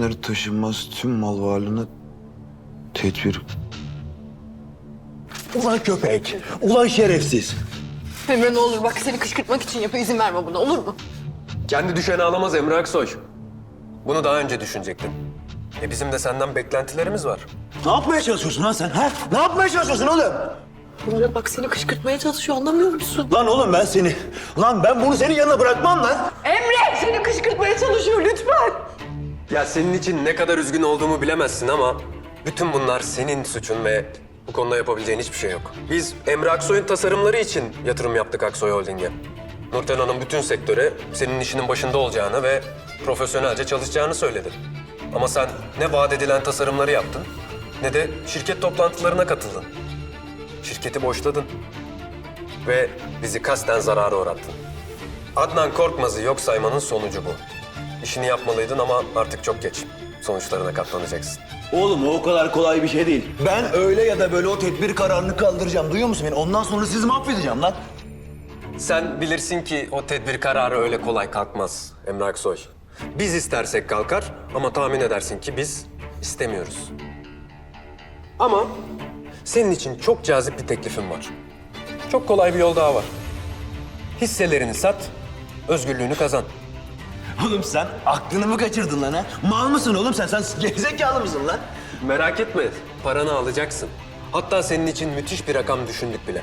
güvenir taşınmaz tüm mal varlığına tedbir. Ulan köpek, ulan şerefsiz. Emre ne olur bak seni kışkırtmak için yapıyor izin verme buna olur mu? Kendi düşeni ağlamaz Emre Aksoy. Bunu daha önce düşünecektin. E bizim de senden beklentilerimiz var. Ne yapmaya çalışıyorsun lan sen ha? Ne yapmaya çalışıyorsun oğlum? Emre bak seni kışkırtmaya çalışıyor anlamıyor musun? Lan oğlum ben seni, lan ben bunu senin yanına bırakmam lan. Emre seni kışkırtmaya çalışıyor lütfen. Ya senin için ne kadar üzgün olduğumu bilemezsin ama bütün bunlar senin suçun ve bu konuda yapabileceğin hiçbir şey yok. Biz Emre Aksoy'un tasarımları için yatırım yaptık Aksoy Holding'e. Nurten Hanım bütün sektöre senin işinin başında olacağını ve profesyonelce çalışacağını söyledi. Ama sen ne vaat edilen tasarımları yaptın ne de şirket toplantılarına katıldın. Şirketi boşladın ve bizi kasten zarara uğrattın. Adnan Korkmaz'ı yok saymanın sonucu bu. İşini yapmalıydın ama artık çok geç. Sonuçlarına katlanacaksın. Oğlum o kadar kolay bir şey değil. Ben öyle ya da böyle o tedbir kararını kaldıracağım. Duyuyor musun beni? Ondan sonra sizi mahvedeceğim lan. Sen bilirsin ki o tedbir kararı öyle kolay kalkmaz Emre Aksoy. Biz istersek kalkar ama tahmin edersin ki biz istemiyoruz. Ama senin için çok cazip bir teklifim var. Çok kolay bir yol daha var. Hisselerini sat, özgürlüğünü kazan. Oğlum sen aklını mı kaçırdın lan ha? Mal mısın oğlum sen? Sen gerizekalı mısın lan? Merak etme, paranı alacaksın. Hatta senin için müthiş bir rakam düşündük bile.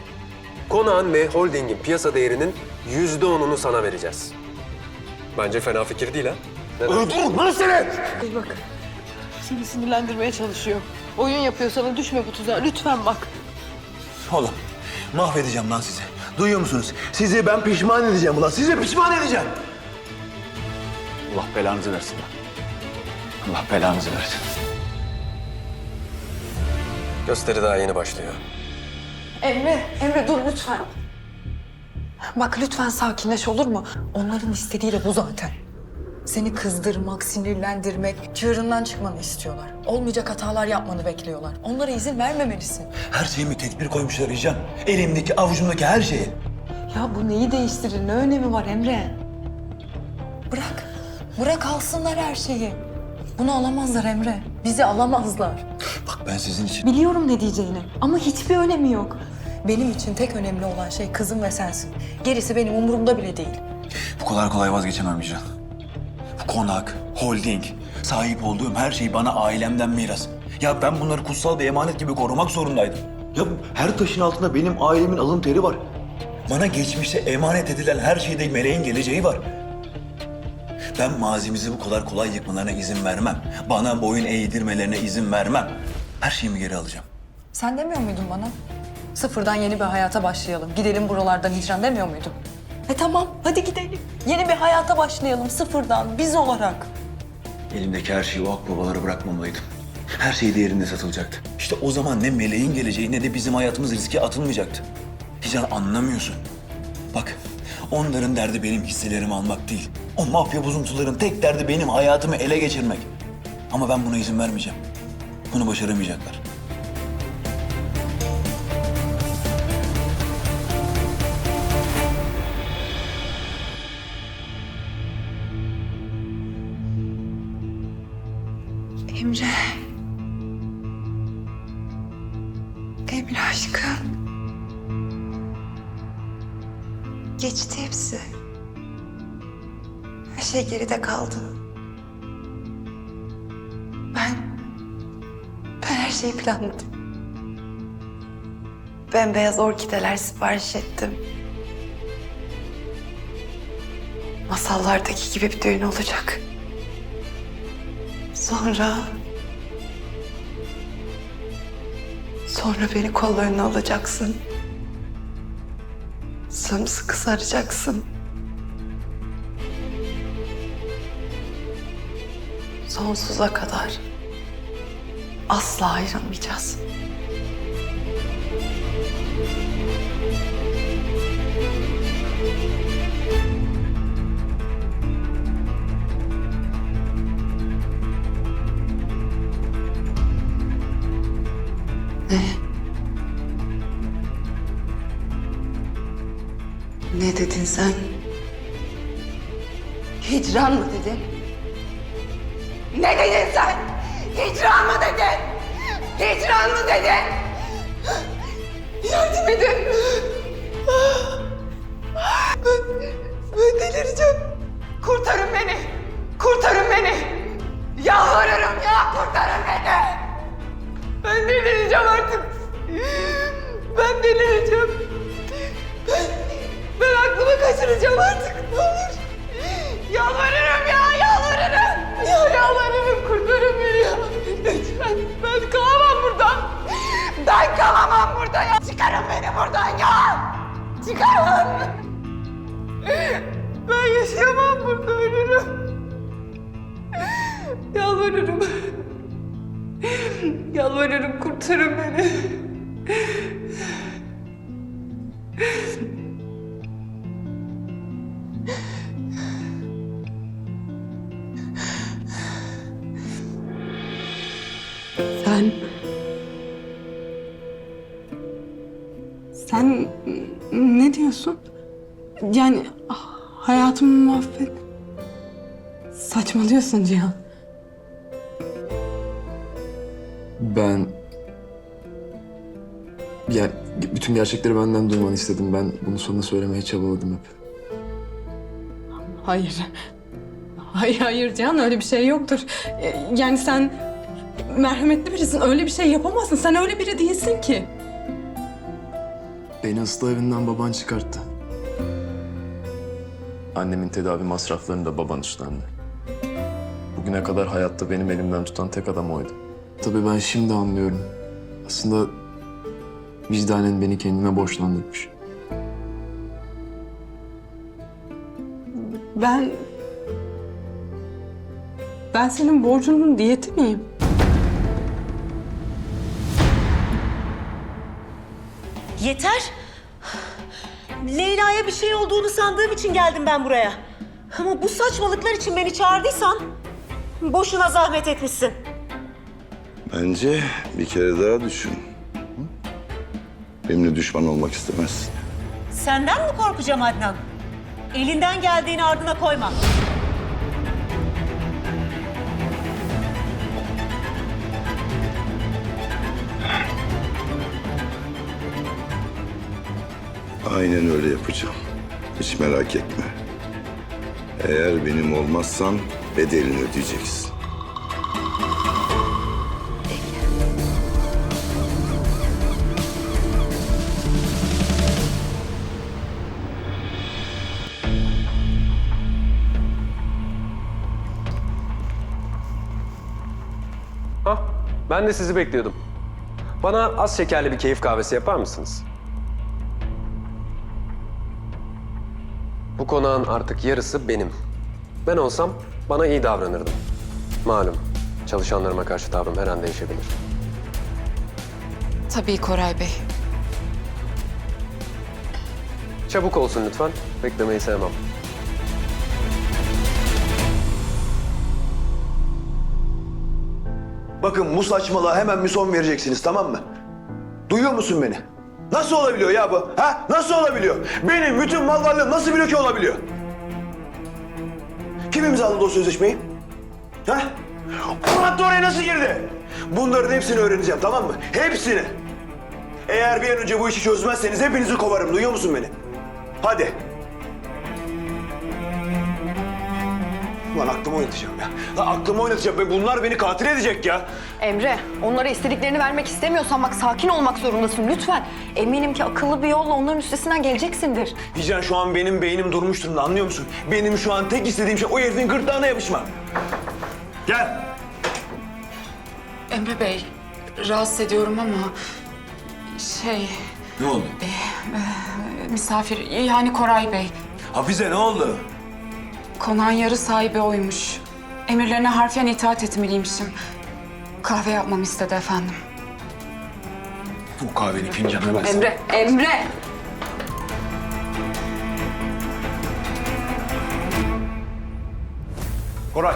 Konağın ve holdingin piyasa değerinin yüzde onunu sana vereceğiz. Bence fena fikir değil ha. Öldürürüm lan seni! Ey bak seni sinirlendirmeye çalışıyor. Oyun yapıyor sana düşme bu tuzağa lütfen bak. Oğlum mahvedeceğim lan sizi. Duyuyor musunuz? Sizi ben pişman edeceğim ulan. Sizi pişman edeceğim. Allah belanızı versin lan. Allah belanızı versin. Gösteri daha yeni başlıyor. Emre, Emre dur lütfen. Bak lütfen sakinleş olur mu? Onların istediği de bu zaten. Seni kızdırmak, sinirlendirmek, çığırından çıkmanı istiyorlar. Olmayacak hatalar yapmanı bekliyorlar. Onlara izin vermemelisin. Her şeyimi tedbir koymuşlar Rican. Elimdeki avucumdaki her şeyi. Ya bu neyi değiştirir? Ne önemi var Emre? Bırak. Bırak alsınlar her şeyi. Bunu alamazlar Emre. Bizi alamazlar. Bak ben sizin için Biliyorum ne diyeceğini ama hiçbir önemi yok. Benim için tek önemli olan şey kızım ve sensin. Gerisi benim umurumda bile değil. bu kadar kolay vazgeçemem Rican. Bu konak, holding, sahip olduğum her şey bana ailemden miras. Ya ben bunları kutsal bir emanet gibi korumak zorundaydım. Ya her taşın altında benim ailemin alın teri var. Bana geçmişte emanet edilen her şeyde meleğin geleceği var. Ben mazimizi bu kadar kolay yıkmalarına izin vermem. Bana boyun eğdirmelerine izin vermem. Her şeyimi geri alacağım. Sen demiyor muydun bana? Sıfırdan yeni bir hayata başlayalım. Gidelim buralardan hicran demiyor muydun? E tamam hadi gidelim. Yeni bir hayata başlayalım sıfırdan biz olarak. Elimdeki her şeyi o akbabalara bırakmamalıydım. Her şey değerinde satılacaktı. İşte o zaman ne meleğin geleceği ne de bizim hayatımız riske atılmayacaktı. Hican anlamıyorsun. Bak onların derdi benim hisselerimi almak değil. O mafya bozuntuların tek derdi benim hayatımı ele geçirmek. Ama ben buna izin vermeyeceğim. Bunu başaramayacaklar. Emre. Emre aşkım. Geçti hepsi. Şey geride kaldı. Ben... Ben her şeyi planladım. Bembeyaz orkideler sipariş ettim. Masallardaki gibi bir düğün olacak. Sonra... Sonra beni kollarına alacaksın. Sımsıkı saracaksın. Sonsuza kadar asla ayrılmayacağız. Ne dedin sen? Hicran mı dedin? Ne dedin sen? Hicran mı dedin? Hicran mı dedin? Yardım edin. Ben, ben delireceğim. Kurtarın beni. Kurtarın beni. Yalvarırım ya kurtarın beni. Ben delireceğim artık. Ben delireceğim. Ben, ben aklımı kaçıracağım artık. Ne olur. Ben kalamam burada ya. Çıkarın beni buradan ya. Çıkarın. Ben yaşayamam burada ölürüm. Yalvarırım. Yalvarırım kurtarın beni. Sen... ne diyorsun? Yani ah, hayatımı mahvet. Saçmalıyorsun Cihan. Ben... Ya bütün gerçekleri benden duymanı istedim. Ben bunu sana söylemeye çabaladım hep. Hayır. Hayır hayır Cihan öyle bir şey yoktur. Ee, Yani sen merhametli birisin. Öyle bir şey yapamazsın. Sen öyle biri değilsin ki. Beni ıslah evinden baban çıkarttı. Annemin tedavi masraflarını da baban üstlendi. Bugüne kadar hayatta benim elimden tutan tek adam oydu. Tabii ben şimdi anlıyorum. Aslında vicdanen beni kendime borçlandırmış. Ben... Ben senin borcunun diyeti miyim? Yeter. Leyla'ya bir şey olduğunu sandığım için geldim ben buraya. Ama bu saçmalıklar için beni çağırdıysan boşuna zahmet etmişsin. Bence bir kere daha düşün. Benimle düşman olmak istemezsin. Senden mi korkacağım Adnan? Elinden geldiğini ardına koyma. Aynen öyle yapacağım. Hiç merak etme. Eğer benim olmazsan bedelini ödeyeceksin. Hah, ben de sizi bekliyordum. Bana az şekerli bir keyif kahvesi yapar mısınız? Bu konağın artık yarısı benim. Ben olsam bana iyi davranırdım. Malum, çalışanlarıma karşı tavrım her an değişebilir. Tabii Koray Bey. Çabuk olsun lütfen. Beklemeyi sevmem. Bakın bu saçmalığa hemen bir son vereceksiniz tamam mı? Duyuyor musun beni? Nasıl olabiliyor ya bu? Ha? Nasıl olabiliyor? Benim bütün mal varlığım nasıl bloke olabiliyor? Kim imzaladı o sözleşmeyi? Ha? Murat da oraya nasıl girdi? Bunların hepsini öğreneceğim tamam mı? Hepsini. Eğer bir an önce bu işi çözmezseniz hepinizi kovarım. Duyuyor musun beni? Hadi. Lan aklımı oynatacağım ya. Lan aklımı oynatacağım ve bunlar beni katil edecek ya. Emre, onlara istediklerini vermek istemiyorsan bak sakin olmak zorundasın lütfen. Eminim ki akıllı bir yolla onların üstesinden geleceksindir. Hicran şu an benim beynim durmuş durumda anlıyor musun? Benim şu an tek istediğim şey o herifin gırtlağına yapışmak. Gel. Emre Bey, rahatsız ediyorum ama şey Ne oldu? misafir yani Koray Bey. Hafize ne oldu? Konağın yarı sahibi oymuş. Emirlerine harfiyen itaat etmeliymişim. Kahve yapmamı istedi efendim. Bu kahvenin fincanını ben Emre, Emre! Koray.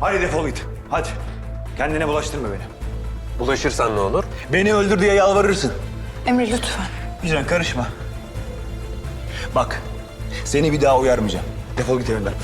Hadi defol git. Hadi. Kendine bulaştırma beni. Bulaşırsan ne olur? Beni öldür diye yalvarırsın. Emre lütfen. Hicran karışma. Bak. Seni bir daha uyarmayacağım. Defol git evimden.